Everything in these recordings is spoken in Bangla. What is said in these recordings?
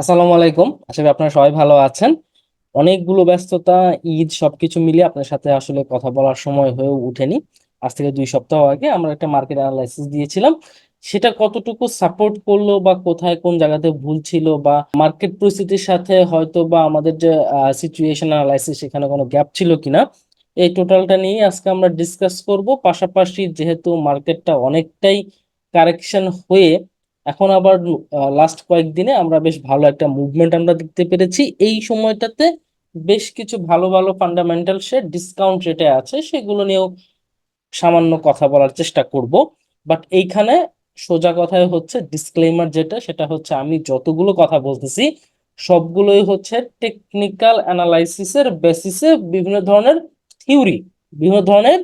আসসালামু আলাইকুম। আশা করি আপনারা সবাই ভালো আছেন। অনেকগুলো ব্যস্ততা, ঈদ সবকিছু মিলিয়ে আপনার সাথে আসলে কথা বলার সময় হয়ে ওঠেনি। আজ থেকে দুই সপ্তাহ আগে আমরা একটা মার্কেট অ্যানালাইসিস দিয়েছিলাম। সেটা কতটুকু সাপোর্ট করল বা কোথায় কোন জায়গাতে ভুল ছিল বা মার্কেট পরিস্থিতির সাথে হয়তো বা আমাদের যে সিচুয়েশন অ্যানালাইসিস সেখানে কোনো গ্যাপ ছিল কিনা, এই টোটালটা নিয়ে আজকে আমরা ডিসকাস করব। পাশাপাশি যেহেতু মার্কেটটা অনেকটাই কারেকশন হয়ে এখন আবার লাস্ট কয়েকদিনে আমরা বেশ ভালো একটা মুভমেন্ট আমরা দেখতে পেরেছি। এই সময়টাতে বেশ কিছু ভালো ভালো ফান্ডামেন্টাল শেয়ার ডিসকাউন্ট রেটে আছে, সেগুলো নিয়েও সামান্য কথা বলার চেষ্টা করব। বাট এইখানে সোজা কথায় হচ্ছে ডিসক্লেমার যেটা, সেটা হচ্ছে আমি যতগুলো কথা বলতেছি, সবগুলোই হচ্ছে টেকনিক্যাল অ্যানালাইসিসের বেসিসে বিভিন্ন ধরনের থিওরি বিভিন্ন ধরনের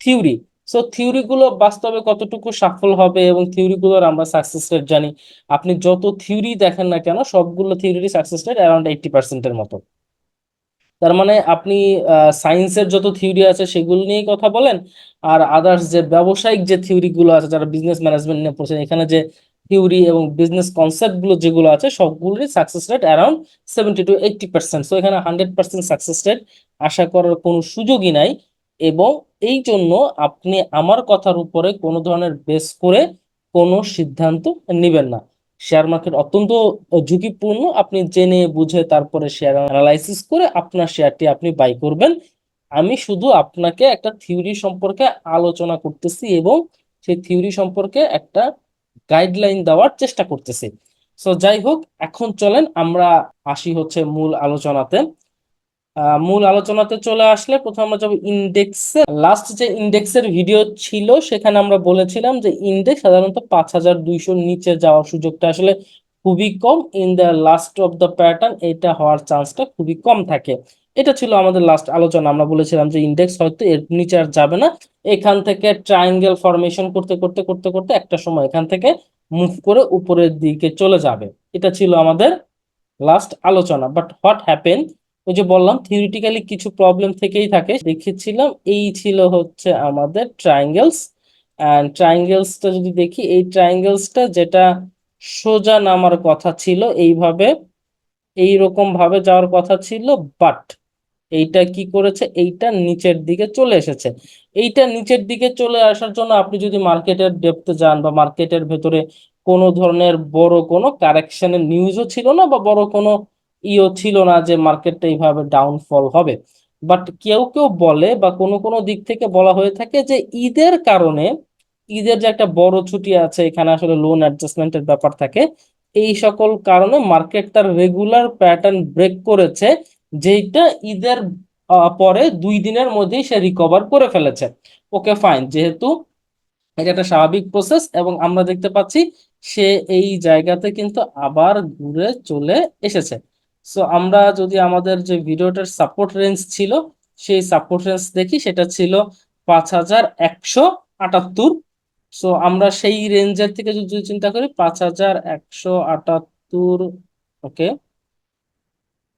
থিওরি সো থিওরি গুলো বাস্তবে কতটুকু সফল হবে এবং থিওরি গুলোর আমরা সাকসেস রেট জানি। আপনি যত থিওরি দেখেন না কেন, সবগুলো theory success rate around eighty পার্সেন্টের মতো। তার মানে আপনি সায়েন্সের যত থিওরি আছে সেগুলো নিয়েই কথা বলেন, আর আদার্স যে ব্যবসায়িক যে থিওরিগুলো আছে, যারা বিজনেস ম্যানেজমেন্ট নিয়ে পড়ছেন এখানে যে থিওরি এবং বিজনেস কনসেপ্টগুলো যেগুলো আছে, সবগুলোরই success rate around seventy to eighty percent so এখানে হান্ড্রেড পার্সেন্ট সাকসেস রেট আশা করার কোনো সুযোগই নাই। এবং এই জন্য আপনি আমার কথার উপরে কোনো ধরনের বেস করে কোনো সিদ্ধান্ত নেবেন না। শেয়ার মার্কেট অত্যন্ত ঝুঁকিপূর্ণ। আপনি জেনে, বুঝে, তারপরে শেয়ার অ্যানালাইসিস করে আপনার শেয়ারটি আপনি বাই করবেন। আমি শুধু আপনাকে একটা থিওরি সম্পর্কে আলোচনা করতেছি এবং সেই থিওরি সম্পর্কে একটা গাইডলাইন দেওয়ার চেষ্টা করতেছি। সো যাই হোক, এখন চলেন আমরা আসি হচ্ছে মূল আলোচনাতে। মূল আলোচনাতে চলে আসলে প্রথমে আমরা যাব ইন্ডেক্সে লাস্ট যে ইন্ডেক্সের ভিডিও ছিল, সেখানে আমরা বলেছিলাম যে ইন্ডেক্স সাধারণত পাঁচ হাজার দুইশোর নিচে যাওয়ার সুযোগটা আসলে খুবই কম। In the last of the pattern এটা হওয়ার চান্সটা খুবই কম থাকে। এটা ছিল আমাদের লাস্ট আলোচনা। আমরা বলেছিলাম যে ইন্ডেক্স হয়তো এর নিচে আর যাবে না। এখান থেকে ট্রায়াঙ্গেল ফরমেশন করতে করতে করতে করতে একটা সময় এখান থেকে মুভ করে উপরের দিকে চলে যাবে। এটা ছিল আমাদের লাস্ট আলোচনা। বাট হোয়াট হ্যাপেন ওই যে বললাম থিওরিটিক্যালি কিছু প্রবলেম থেকেই থাকে। দেখেছিলাম, এই ছিল হচ্ছে আমাদের ট্রায়াঙ্গেলস অ্যান্ড ট্রায়াঙ্গেলসটা যদি দেখি, এই ট্রায়াঙ্গেলসটা যেটা সোজা নামার কথা ছিল, এইভাবে, এইরকম ভাবে যাওয়ার কথা ছিল বাট এইটা কি করেছে? এইটা নিচের দিকে চলে এসেছে। এইটা নিচের দিকে চলে আসার জন্য আপনি যদি মার্কেটের ডেপথে যান বা মার্কেটের ভেতরে কোনো ধরনের বড় কোনো কারেকশনের নিউজও ছিল না বা বড় কোনো ইও ছিল না যে মার্কেটটা এইভাবে ডাউনফল হবে। বাট কেউ কেউ বলে বা কোনো কোনো দিক থেকে বলা হয়ে থাকে যে ঈদের কারণে ঈদের যে একটা বড় ছুটি আছে, এখানে আসলে লোন অ্যাডজাস্টমেন্টের ব্যাপার থাকে, এই সকল কারণে মার্কেট তার রেগুলার প্যাটার্ন ব্রেক করেছে যেটা ঈদের পরে দুই দিনের মধ্যেই সে রিকভার করে ফেলেছে। ওকে ফাইন যেহেতু এটা একটা স্বাভাবিক প্রসেস এবং আমরা দেখতে পাচ্ছি সে এই জায়গাতে কিন্তু আবার ঘুরে চলে এসেছে। সো আমরা যদি আমাদের যে ভিডিওটার সাপোর্ট রেঞ্জ ছিল, সেই সাপোর্ট রেঞ্জ দেখি, সেটা ছিল পাঁচ হাজার একশো আটাত্তর। সো আমরা সেই রেঞ্জের থেকে যদি চিন্তা করি, পাঁচ হাজার একশো আটাত্তর ওকে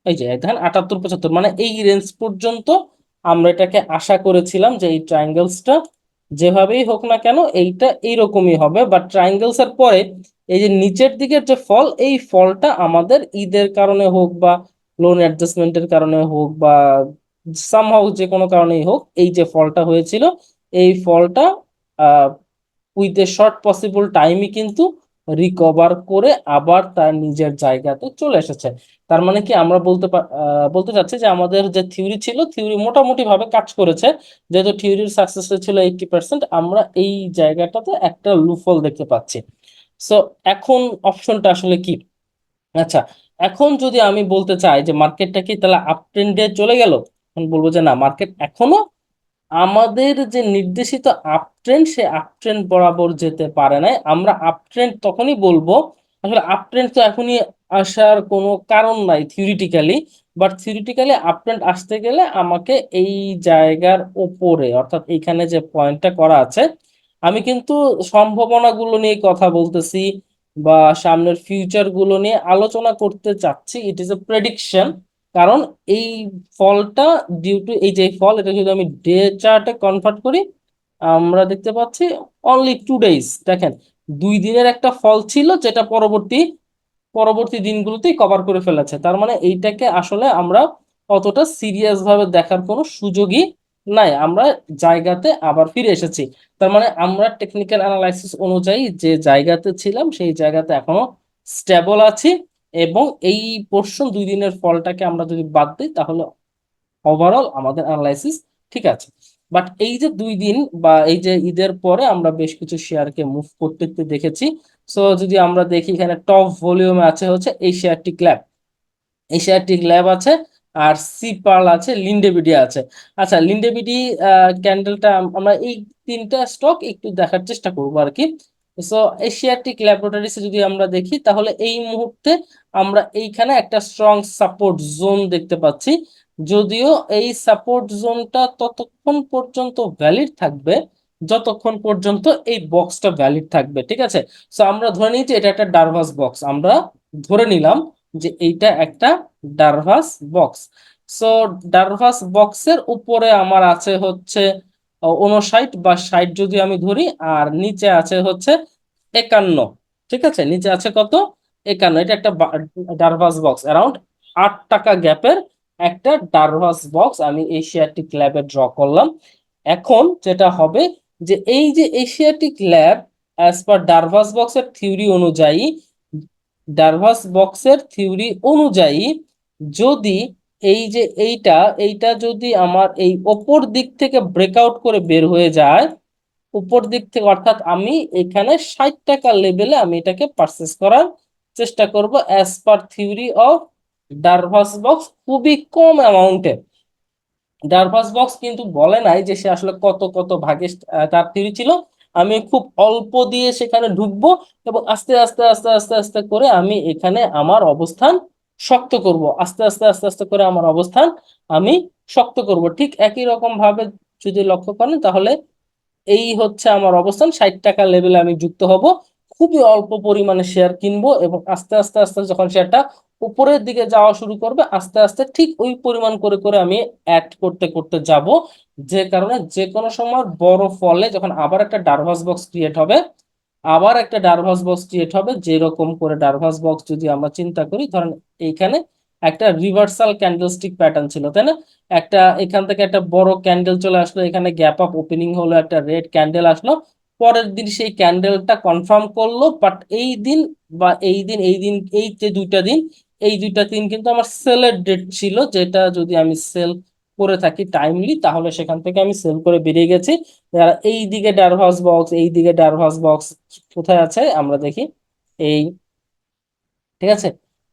এই যে দেখেন আটাত্তর, পঁচাত্তর মানে এই রেঞ্জ পর্যন্ত আমরা এটাকে আশা করেছিলাম যে এই ট্রায়াঙ্গেলসটা যেভাবেই হোক না কেন, এইটা এইরকমই হবে। বাট ট্রায়াঙ্গেলস এর পরে এই যে নিচের দিকের যে ফল, এই ফলটা আমাদের ঈদের কারণে হোক বা লোন অ্যাডজাস্টমেন্টের কারণে হোক বা সামহাউ যে কোনো কারণেই হোক, এই যে ফলটা হয়েছিল, এই ফলটা উইথ এ শর্ট পসিবল টাইমই কিন্তু রিকভার করে আবার তার নিজের জায়গাতে চলে এসেছে। তার মানে কি আমরা বলতে বলতে চাচ্ছি যে আমাদের যে থিওরি ছিল থিওরি মোটামুটি ভাবে কাজ করেছে। যেহেতু থিওরির সাকসেস ছিল এইটটি পার্সেন্ট আমরা এই জায়গাটাতে একটা লুফল দেখতে পাচ্ছি। সো এখন অপশনটা আসলে কি? আচ্ছা এখন যদি আমি বলতে চাই যে মার্কেটটা কি তাহলে আপ ট্রেন্ডে চলে গেল? এখন বলব যে না মার্কেট এখনও আমাদের যে নির্দেশিত আপ ট্রেন্ড সে আপ ট্রেন্ড বরাবর যেতে পারে নাই। আমরা আপ ট্রেন্ড তখনই বলব, আসলে আপ ট্রেন্ড তো এখনই আসার কোনো কারণ নাই theoretically but theoretically up trend আসতে গেলে আমাকে এই জায়গার ওপরে, অর্থাৎ এইখানে যে পয়েন্টটা করা আছে আমি কিন্তু সম্ভাবনাগুলো নিয়ে কথা বলতেছি বা সামনের ফিউচারগুলো নিয়ে আলোচনা করতে চাচ্ছি। ইট ইজ এ প্রেডিকশন কারণ এই ফলটা ডিউ টু এই যে ফল, এটা যদি আমি ডে চার্টে কনভার্ট করি, আমরা দেখতে পাচ্ছি অনলি টু ডেইজ দেখেন, দুই দিনের একটা ফল ছিল যেটা পরবর্তী পরবর্তী দিনগুলোতেই কভার করে ফেলেছে। তার মানে এইটাকে আসলে আমরা অতটা সিরিয়াস ভাবে দেখার কোনো সুযোগই নাই, আমরা জায়গাতে আবার ফিরে এসেছি। তার মানে আমরা টেকনিক্যাল অ্যানালাইসিস অনুযায়ী যে জায়গাতে ছিলাম, সেই জায়গাতে এখনও স্টেবল আছি এবং এই পোর্শন দুই দিনের ফলটাকে আমরা যদি বাদ দিই, তাহলে ওভারঅল আমাদের অ্যানালাইসিস ঠিক আছে। বাট এই যে দুই দিন বা এই যে ঈদের পরে আমরা বেশ কিছু শেয়ারকে মুভ করতে দেখেছি। সো যদি আমরা দেখি এখানে টপ ভলিউমে আছে হচ্ছে এই শেয়ারটি ক্ল্যাব এই শেয়ারটি ল্যাব আছে। আর সি পার্ল আছে লিন্ডেবিডি আছে। আচ্ছা লিন্ডেবিডি ক্যান্ডেলটা আমরা এই তিনটা স্টক একটু দেখার চেষ্টা করব আর কি। সো এশিয়াটিক ল্যাবরেটরিজ যদি আমরা দেখি, তাহলে এই মুহূর্তে আমরা এইখানে একটা স্ট্রং সাপোর্ট জোন দেখতে পাচ্ছি। যদিও এই সাপোর্ট জোনটা ততক্ষণ পর্যন্ত ভ্যালিড থাকবে, যতক্ষণ পর্যন্ত এই বক্সটা ভ্যালিড থাকবে, ঠিক আছে? সো আমরা ধরে নিয়েছি এটা একটা ডারভাস বক্স আমরা ধরে নিলাম। যে এইটা একটা ডারভাস বক্স। সো ডারভাস বক্সের উপরে আমার আছে হচ্ছে উনষাট বা ষাট যদি আমি ধরি, আর নিচে আছে হচ্ছে একান্ন। ঠিক আছে? নিচে আছে কত? একান্ন। এটা একটা ডারভাস বক্স। অ্যারাউন্ড আট টাকা গ্যাপের একটা ডারভাস বক্স আমি এশিয়াটিক ল্যাবে ড্র করলাম। এখন যেটা হবে যে এই যে Asiatic lab as per Darvas বক্সের থিওরি অনুযায়ী ডারভাস বক্সের থিওরি অনুযায়ী যদি এই যে এইটা এইটা যদি আমার এই ওপর দিক থেকে ব্রেকআউট করে বের হয়ে যায়, উপর দিক থেকে অর্থাৎ আমি এখানে ষাট টাকা লেভেলে আমি এটাকে পারচেস করার চেষ্টা করব as per theory of Darvas box, খুবই কম অ্যামাউন্টে ডারভাস বক্স কিন্তু বলে নাই যে সে আসলে কত কত ভাগে তার থিওরি ছিল। আমি খুব অল্প দিয়ে সেখানে ঢুকবো এবং আস্তে আস্তে আস্তে আস্তে আস্তে করে আমি এখানে আমার অবস্থান শক্ত করব। আস্তে আস্তে আস্তে আস্তে করে আমার অবস্থান আমি শক্ত করব। ঠিক একই রকম ভাবে যদি লক্ষ্য করেন তাহলে এই হচ্ছে আমার অবস্থান। ষাট টাকা লেভেলে আমি যুক্ত হব। খুবই অল্প পরিমাণে শেয়ার কিনবো এবং আস্তে আস্তে আস্তে যখন শেয়ারটা উপরের দিকে যাওয়া শুরু করবে, আস্তে আস্তে ঠিক ওই পরিমাণ করে করে আমি অ্যাড করতে করতে যাব। যে কারণে যে কোনো সময় বড় ফলে যখন আবার একটা ডারভাস বক্স ক্রিয়েট হবে, আবার একটা ডারভাস বক্স ক্রিয়েট হবে, যেরকম করে ডারভাস বক্স যদি আমরা চিন্তা করি, ধরেন এইখানে একটা রিভার্সাল ক্যান্ডেলস্টিক প্যাটার্ন ছিল, তাই না? একটা এখান থেকে একটা বড় ক্যান্ডেল চলে আসলো, এখানে গ্যাপ আপ ওপেনিং হলো, একটা রেড ক্যান্ডেল আসলো, পরের দিন সেই ক্যান্ডেলটা কনফার্ম করল বাট এই দিন বা এই দিন এই দিন, এই যে দুইটা দিন, এই দুইটা দিন কিন্তু আমার সেলের ডেট ছিল, যেটা যদি আমি সেল করে থাকি টাইমলি তাহলে সেখান থেকে আমি সেল করে বেরিয়ে গেছি। এই দিকে ডারভাস বক্স এই দিকে ডারভাস বক্স কোথায় আছে, আমরা দেখি। এই, ঠিক আছে?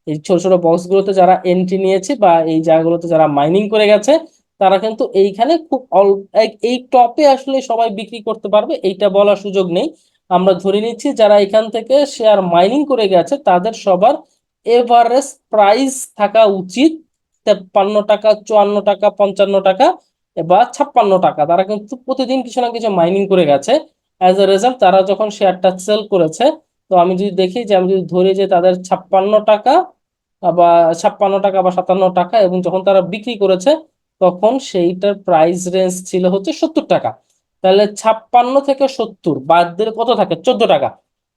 এই ছোট ছোট বক্স গুলোতে যারা এন্ট্রি নিয়েছে বা এই জায়গাগুলোতে যারা মাইনিং করে গেছে, তারা কিন্তু এইখানে খুব অল্প এই টপে আসলে সবাই বিক্রি করতে পারবে, এইটা বলার সুযোগ নেই। আমরা ধরে নিচ্ছি যারা এখান থেকে শেয়ার মাইনিং করে গেছে, তাদের সবার এভারেজ প্রাইস থাকা উচিত তেপ্পান্ন টাকা, চুয়ান্ন টাকা, পঞ্চান্ন টাকা বা ছাপ্পান্ন টাকা। তারা কিন্তু প্রতিদিন কিছু না কিছু মাইনিং করে গেছে। অ্যাজ এ রেজাল্ট তারা যখন শেয়ারটা সেল করেছে, তো আমি যদি দেখি যে, আমি যদি ধরি যে, তাদের ছাপ্পান্ন টাকা বা ছাপ্পান্ন টাকা বা সাতান্ন টাকা এবং যখন তারা বিক্রি করেছে, তখন সেইটার প্রাইস রেঞ্জ ছিল হচ্ছে সত্তর টাকা। তাহলে ছাপ্পান্ন থেকে সত্তর বাদ দিলে কত থাকে? চোদ্দ টাকা।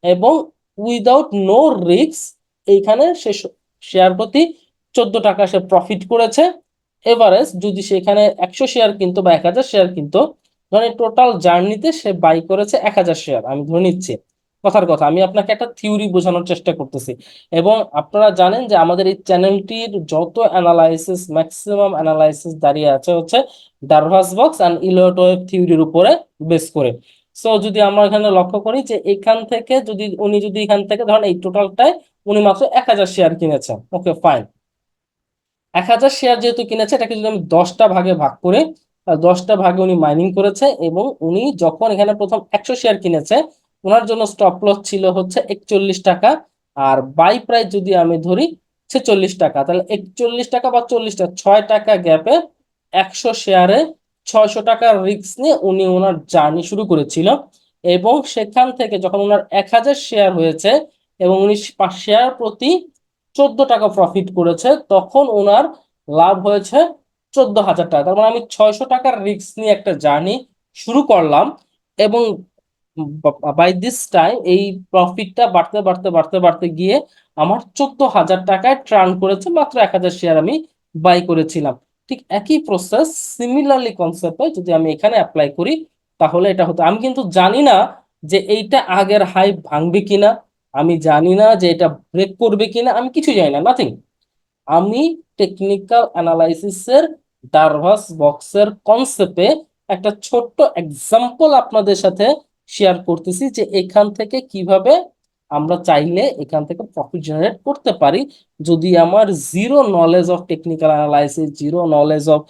এবং উইদাউট নো রিস্ক এইখানে সে শেয়ার প্রতি চোদ্দ টাকা সে প্রফিট করেছে। এভারেজ যদি সেখানে একশো শেয়ার কিনতো বা এক হাজার শেয়ার কিনতো মানে টোটাল জার্নিতে সে বাই করেছে এক হাজার শেয়ার আমি ধরে নিচ্ছি। কথার কথা, আমি আপনাকে একটা থিওরি বোঝানোর চেষ্টা করতেছি। এবং আপনারা জানেন যে আমাদের এই চ্যানেলটির যত অ্যানালাইসিস ম্যাক্সিমাম অ্যানালাইসিস দাঁড়িয়ে আছে হচ্ছে Darvas box and Elliott wave থিওরির উপরে বেস করে। সো যদি আমরা এখানে লক্ষ্য করি যে এখান থেকে যদি, উনি যদি এখান থেকে ধরেন এই টোটালটায় উনি মাত্র এক হাজার শেয়ার কিনেছেন ওকে ফাইন এক হাজার শেয়ার যেহেতু কিনেছে, এটাকে যদি আমি দশটা ভাগে ভাগ করে দশটা ভাগে উনি মাইনিং করেছে এবং উনি যখন এখানে প্রথম একশো শেয়ার কিনেছে ওনার জন্য স্টপ লস ছিল হচ্ছে একচল্লিশ টাকা আর বাই প্রাইস যদি আমি ধরি ছেচল্লিশ টাকা, তাহলে একচল্লিশ টাকা বা চল্লিশ টাকা ছয় টাকা গ্যাপে একশো শেয়ারে ছয়শো টাকার রিস্ক নিয়ে উনি ওনার জার্নি শুরু করেছিল এবং সেখান থেকে যখন ওনার এক হাজার শেয়ার হয়েছে এবং উনি শেয়ার প্রতি চোদ্দ টাকা প্রফিট করেছে, তখন ওনার লাভ হয়েছে চোদ্দ হাজার টাকা। তার মানে আমি ছয়শো টাকার রিস্ক নিয়ে একটা জার্নি শুরু করলাম এবং বাই দিস টাইম এই প্রফিটটা বাড়তে বাড়তে বাড়তে বাড়তে গিয়ে আমার চোদ্দ হাজার টাকায় ট্রান করেছে, মাত্র এক হাজার শেয়ার আমি বাই করেছিলাম। ঠিক একই প্রসেস সিমিলারলি কনসেপ্টে যদি আমি এখানে অ্যাপ্লাই করি, তাহলে এটা হতো। আমি কিন্তু জানি না যে এইটা আগের হাই ভাঙবে কিনা। আমি জানি না যে এটা ব্রেক করবে কিনা, আমি কিছু জানি না নাথিং আমি টেকনিক্যাল অ্যানালাইসিসের ডারভাস বক্সের কনসেপ্টে একটা ছোট্ট এক্সাম্পল আপনাদের সাথে শেয়ার করতেছি যে এখান থেকে কীভাবে আমরা চাইলে এখান থেকে প্রফিট জেনারেট করতে পারি। যদি আমার zero knowledge of technical analysis zero knowledge of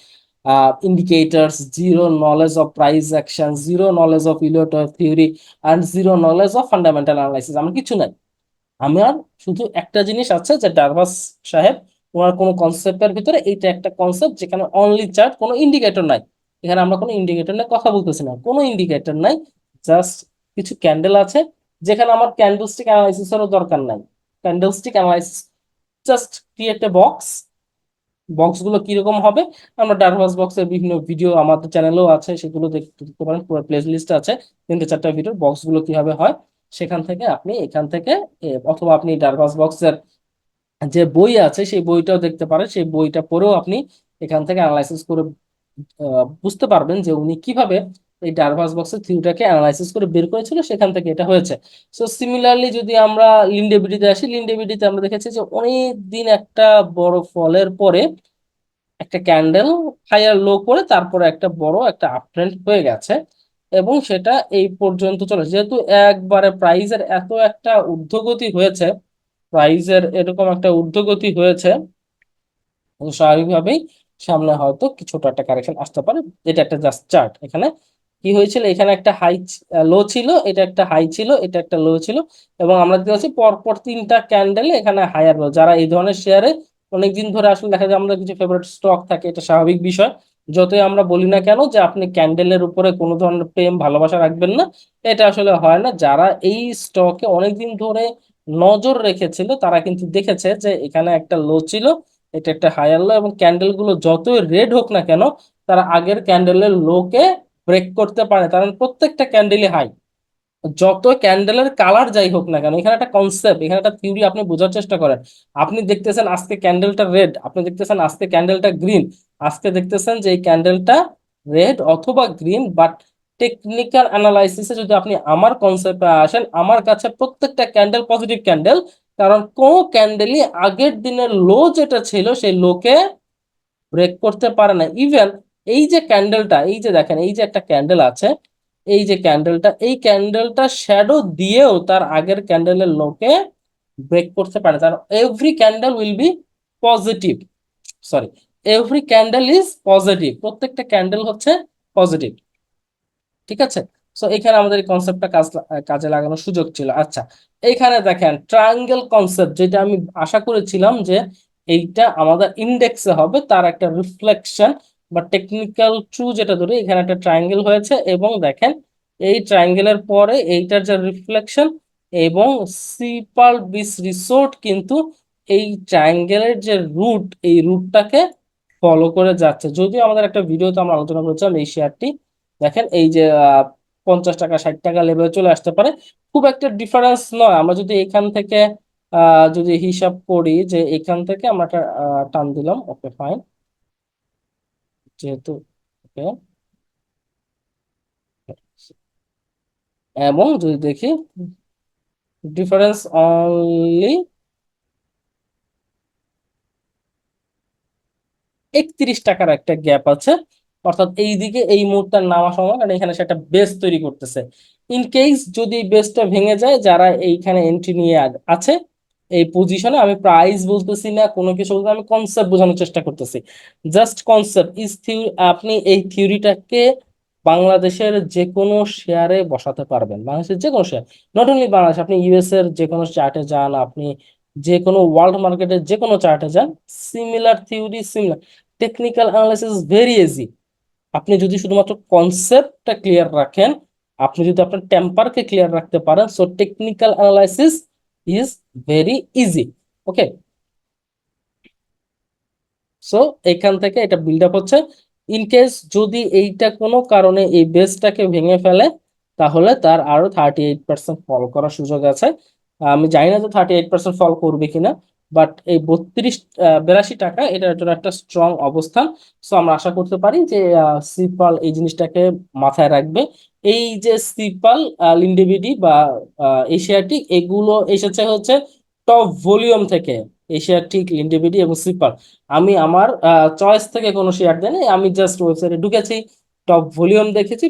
indicators zero knowledge of price action zero knowledge of Elliott theory and zero knowledge of fundamental analysis আমার কিছু নাই। আমার শুধু একটা জিনিস আছে যে ডারভাস সাহেব, ওনার কোনো কনসেপ্টের ভিতরে এইটা একটা কনসেপ্ট যেখানে অনলি চার্ট কোনো ইন্ডিকেটর নাই। এখানে আমরা কোনো ইন্ডিকেটর নিয়ে কথা বলতেছি না। কোনো ইন্ডিকেটর নাই জাস্ট কিছু ক্যান্ডেল আছে, যেখানে আমার ক্যান্ডেলস্টিক অ্যানালাইসিসেরও দরকার নাই। Candlestick analysis just create a box বক্সগুলো কীরকম হবে, আমরা ডারভাস বক্সের বিভিন্ন ভিডিও আমাদের চ্যানেলেও আছে, সেগুলো দেখতে পারেন, পুরো প্লে লিস্ট আছে তিনটে চারটে ভিডিও বক্সগুলো কীভাবে হয়, সেখান থেকে আপনি এখান থেকে অথবা আপনি ডারভাস বক্সের যে বই আছে, সেই বইটাও দেখতে পারেন, সেই বইটা পড়েও আপনি এখান থেকে অ্যানালাইসিস করে বুঝতে পারবেন যে উনি কীভাবে এই ডারভাস বক্সের থিওরিটাকে অ্যানালাইসিস করে বের করেছিল, সেখান থেকে এটা হয়েছে। সো সিমিলারলি যদি আমরা লিন্ডেবিডিতে আসি লিন্ডেবিডিতে আমরা দেখেছি যে অনেক দিন একটা বড় ফলের পরে একটা ক্যান্ডেল হায়ার লো করে তারপরে একটা বড় একটা আপট্রেন্ড হয়ে গেছে এবং সেটা এই পর্যন্ত চলে যেহেতু একবারে প্রাইজের এত একটা ঊর্ধ্বগতি হয়েছে প্রাইজের এরকম একটা ঊর্ধ্বগতি হয়েছে স্বাভাবিকভাবেই সামনে হয়তো কিছুটা একটা কারেকশন আসতে পারে। এটা একটা জাস্ট চার্ট এখানে। কি হয়েছিল? এখানে একটা হাই লো ছিল, এটা একটা হাই ছিল, এটা একটা লো ছিল এবং আমরা দেখতে পাচ্ছি পরপর তিনটা ক্যান্ডেলে এখানে হায়ার লো যারা এই ধরনের শেয়ারে অনেকদিন ধরে আসলে দেখা যায় আমাদের কিছু ফেভারিট স্টক থাকে, এটা স্বাভাবিক বিষয়। যতই আমরা বলি না কেন যে আপনি ক্যান্ডেলের উপরে কোনো ধরনের প্রেম, ভালোবাসা রাখবেন না, এটা আসলে হয় না। যারা এই স্টকে অনেকদিন ধরে নজর রেখেছিল, তারা কিন্তু দেখেছে যে এখানে একটা লো ছিল, এটা একটা হায়ার লো এবং ক্যান্ডেলগুলো যতই রেড হোক না কেন, তারা আগের ক্যান্ডেলের লোকে ব্রেক করতে পারে, কারণ প্রত্যেকটা ক্যান্ডেলই হাই যত ক্যান্ডেলের কালার যাই হোক না কেন, এখানে একটা কনসেপ্ট এখানে একটা থিওরি আপনি বোঝার চেষ্টা করেন। আপনি দেখতেছেন আজকে ক্যান্ডেলটা রেড আপনি দেখতেছেন আজকে ক্যান্ডেলটা গ্রিন আজকে দেখতেছেন যে এই ক্যান্ডেলটা রেড অথবা গ্রিন বাট টেকনিক্যাল অ্যানালাইসিসে যদি আপনি আমার কনসেপ্টে আসেন, আমার কাছে প্রত্যেকটা ক্যান্ডেল পজিটিভ ক্যান্ডেল কারণ কোন ক্যান্ডেলই আগের দিনের লো যেটা ছিল, সেই লোকে ব্রেক করতে পারে না। ইভেন এই যে ক্যান্ডেলটা এই যে দেখেন, এই যে একটা ক্যান্ডেল আছে, এই যে ক্যান্ডেলটা এই ক্যান্ডেলটা শ্যাডো দিয়েও তার আগের ক্যান্ডেলের লোকে ব্রেক করতে পারে। তার every candle will be positive sorry every candle is positive প্রত্যেকটা ক্যান্ডেল হচ্ছে পজিটিভ ঠিক আছে? সো এখানে আমাদের এই কনসেপ্টটা কাজ, কাজে লাগানোর সুযোগ ছিল। আচ্ছা এখানে দেখেন ট্রায়াঙ্গেল কনসেপ্ট যেটা আমি আশা করেছিলাম যে এইটা আমাদের ইন্ডেক্সে হবে, তার একটা রিফ্লেকশন বা টেকনিক্যাল ট্রু যেটা ধরে, এখানে একটা ট্রায়াঙ্গেল হয়েছে এবং দেখেন, এই ট্রায়াঙ্গেলের পরে এইটার যে রিফ্লেকশন এবং সিপাল বিচ রিসোর্ট কিন্তু এই ট্রায়াঙ্গেলের যে রুট এই রুটটাকে ফলো করে যাচ্ছে। যদিও আমাদের একটা ভিডিওতে আমরা আলোচনা করেছিলাম এই শেয়ারটি, দেখেন এই যে পঞ্চাশ টাকা, ষাট টাকা লেভেলে চলে আসতে পারে। খুব একটা ডিফারেন্স নয়। আমরা যদি এখান থেকে যদি হিসাব করি যে এখান থেকে আমরা টান দিলাম ওকে ফাইন যেহেতু এবং যদি দেখি ডিফারেন্স অনলি একত্রিশ টাকার একটা গ্যাপ আছে। অর্থাৎ এই দিকে এই মুহূর্তে নামা সময়, কারণ এখানে সেটা বেস তৈরি করতেছে। ইন কেস যদি বেসটা ভেঙে যায়, যারা এইখানে এন্ট্রি নিয়ে আছে এই পজিশনে আমি প্রাইস বলতেছি না, কোনো কিছু বলতে আমি কনসেপ্ট বোঝানোর চেষ্টা করতেছি। জাস্ট কনসেপ্ট ইজ থিওরি আপনি এই থিওরিটাকে বাংলাদেশের যে কোনো শেয়ারে বসাতে পারবেন, বাংলাদেশের যে কোনো শেয়ার নট অনলি বাংলাদেশ, আপনি ইউএস এর যে কোনো চার্টে যান, আপনি যে কোনো ওয়ার্ল্ড মার্কেটের যে কোনো চার্টে যান similar theory similar technical analysis very easy আপনি যদি শুধুমাত্র কনসেপ্টটা ক্লিয়ার রাখেন, আপনি যদি আপনার টেম্পারকে ক্লিয়ার রাখতে পারেন so technical analysis is very easy okay so এখান থেকে এটা বিল্ড আপ হচ্ছে। ইন কেস যদি এইটা কোনো কারণে এই বেসটাকে ভেঙে ফেলে, তাহলে তার আরও থার্টি এইট পার্সেন্ট ফল করার সুযোগ আছে। আমি জানি না যে থার্টি এইট পার্সেন্ট ফল করবে কিনা। বাট এই বত্রিশ বিরাশি টাকা, এটার জন্য একটা স্ট্রং অবস্থান। সো আমরা আশা করতে পারি যে সিপাল এই জিনিসটাকে মাথায় রাখবে। এই যে সিপাল লিন্ডেবিডি বা এশিয়াটিক এগুলো এসেছে হচ্ছে টপ ভলিউম থেকে এশিয়াটিক লিন্ডেবিডি এবং সিপাল আমি আমার চয়েস থেকে কোনো শেয়ার দেয়নি, আমি জাস্ট ওয়েবসাইটে ঢুকেছি টপ ভলিউম দেখেছি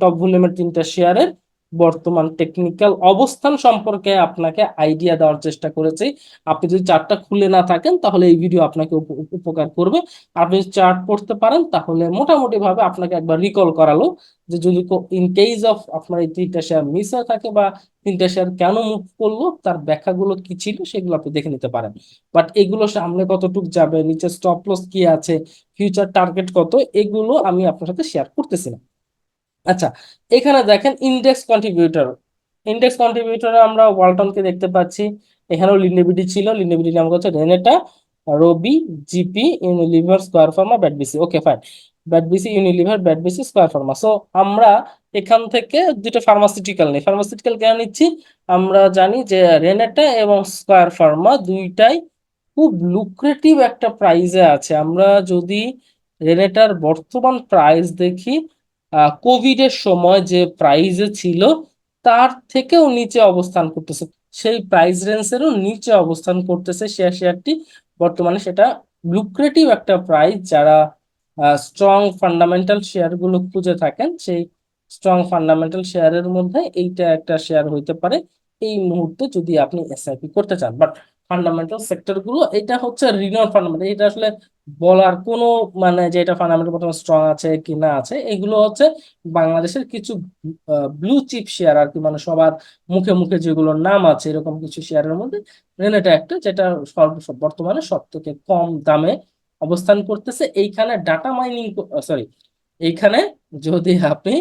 টপ ভলিউমের তিনটা শেয়ারের বর্তমান টেকনিক্যাল অবস্থান সম্পর্কে আপনাকে আইডিয়া দেওয়ার চেষ্টা করেছি। আপনি যদি চার্টটা খুলে না থাকেন, তাহলে এই ভিডিও আপনাকে উপকার করবে। আপনি চার্ট পড়তে পারেন, তাহলে মোটামুটি ভাবে আপনাকে একবার রিকল করালো যে যদি ইন কেস অফ আপনার এই তিনটা শেয়ার মিস হয়ে থাকে বা তিনটা শেয়ার কেন মুভ করল, তার ব্যাখ্যাগুলো কি ছিল, সেগুলো আপনি দেখে নিতে পারেন। বাট এগুলো সামনে কতটুক যাবে, নিচে স্টপ লস কি আছে ফিউচার টার্গেট কত, এগুলো আমি আপনার সাথে শেয়ার করতেছি আচ্ছা এখানে দেখেন ইন্ডেক্স কন্ট্রিবিউটর ইন্ডেক্স কন্ট্রিবিউটরে আমরা ওয়ালটনকে দেখতে পাচ্ছি, এখানেও লিন্ডেবিডি ছিল, লিন্ডেবিডি নাম হচ্ছে Renata, Robi, GP, Unilever, Square Pharma BATBC okay, fine BATBC Unilever BATBC Square Pharma, so আমরা এখান থেকে দুটো ফার্মাসিউটিক্যাল নেই ফার্মাসিউটিক্যাল কেন নিচ্ছি? আমরা জানি যে রেনেটা এবং স্কোয়ার ফার্মা দুইটাই খুব লুক্রেটিভ একটা প্রাইজে আছে, আমরা যদি রেনেটার বর্তমান প্রাইস দেখি কোভিড এর সময় যে প্রাইজে ছিল, তার থেকেও নিচে অবস্থান করতেছে। সেই প্রাইস রেঞ্জেরও নিচে অবস্থান করতেছে শেয়ার শেয়ারটি বর্তমানে সেটা লুক্রেটিভ একটা প্রাইস যারা স্ট্রং ফান্ডামেন্টাল শেয়ারগুলো খুঁজে থাকেন, সেই স্ট্রং ফান্ডামেন্টাল শেয়ারের মধ্যে এইটা একটা শেয়ার হইতে পারে। এই মুহূর্তে যদি আপনি এসআইপি করতে চান বাট ফান্ডামেন্টাল সেক্টরগুলো এটা হচ্ছে রিনন ফান্ডামেন্টাল এটা আসলে বলার কোনো মানে যে এটা ফান্ডামেন্টাল প্রথমে স্ট্রং আছে কি না আছে, এগুলো হচ্ছে বাংলাদেশের কিছু ব্লু চিপ শেয়ার আর কি। মানে সবার মুখে মুখে যেগুলোর নাম আছে, এরকম কিছু শেয়ারের মধ্যে রেনেটা একটা যেটা বর্তমানে সব থেকে কম দামে অবস্থান করতেছে। এইখানে ডাটা মাইনিং সরি এইখানে যদি আপনি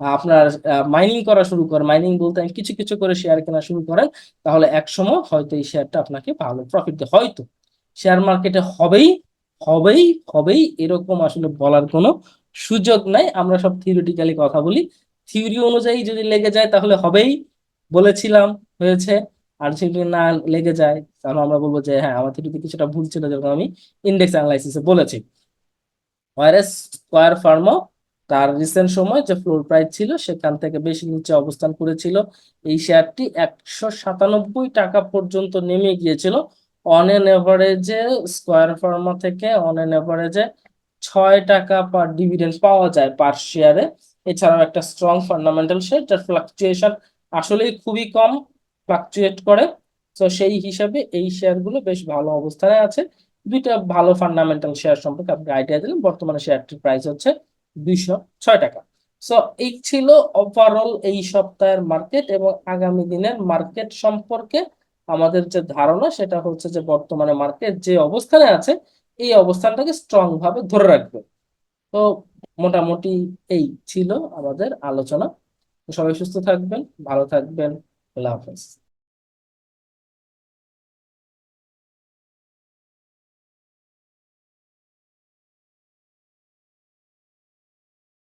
আপনার মাইনিং করা শুরু করেন মাইনিং বলতে কিছু কিছু করে শেয়ার কেনা শুরু করেন, তাহলে এক সময় হয়তো এই শেয়ারটা আপনাকে ভালো প্রফিট হয়তো শেয়ার মার্কেটে হবেই হবেই হবেই এরকম আসলে বলার কোনো সুযোগ নাই। আমরা সব থিওরিটিক্যালি কথা বলি। থিওরি অনুযায়ী যদি লেগে যায় তাহলে হবেই, বলেছিলাম, হয়েছে। আর যদি না লেগে যায়, তাহলে আমরা বলব যে হ্যাঁ আমার থিওরিতে কিছুটা ভুল ছিল যেরকম আমি ইন্ডেক্স অ্যানালাইসিসে বলেছি। ওয়ারেস স্কোয়ার ফার্মো তার রিসেন্ট সময় যে ফ্লোর প্রাইস ছিল, সেখান থেকে বেশি নিচে অবস্থান করেছিল। এই শেয়ারটি একশো সাতানব্বই টাকা পর্যন্ত নেমে গিয়েছিল। অন এন এভারেজে স্কোয়ার ফার্মা থেকে অন এন এভারেজে ছয় টাকা পার ডিভিডেন্ড পাওয়া যায় পার শেয়ারে এছাড়াও একটা স্ট্রং ফান্ডামেন্টাল শেয়ার যার ফ্লাকচুয়েশন আসলেই খুবই কম ফ্লাকচুয়েট করে। তো সেই হিসাবে এই শেয়ারগুলো বেশ ভালো অবস্থানে আছে। দুইটা ভালো ফান্ডামেন্টাল শেয়ার সম্পর্কে আপনি আইডিয়া দিলেন বর্তমানে শেয়ারটির প্রাইস হচ্ছে দুইশো ছয় টাকা। সো এই ছিল ওভারঅল এই সপ্তাহের মার্কেট এবং আগামী দিনের মার্কেট সম্পর্কে। আমাদের যে ধারণা সেটা হচ্ছে যে বর্তমানে মার্কেট যে অবস্থানে আছে, এই অবস্থানটাকে স্ট্রং ভাবে ধরে রাখবে। তো মোটামুটি এই ছিল আমাদের আলোচনা। সবাই সুস্থ থাকবেন, ভালো থাকবেন। আল্লাহ হাফেজ।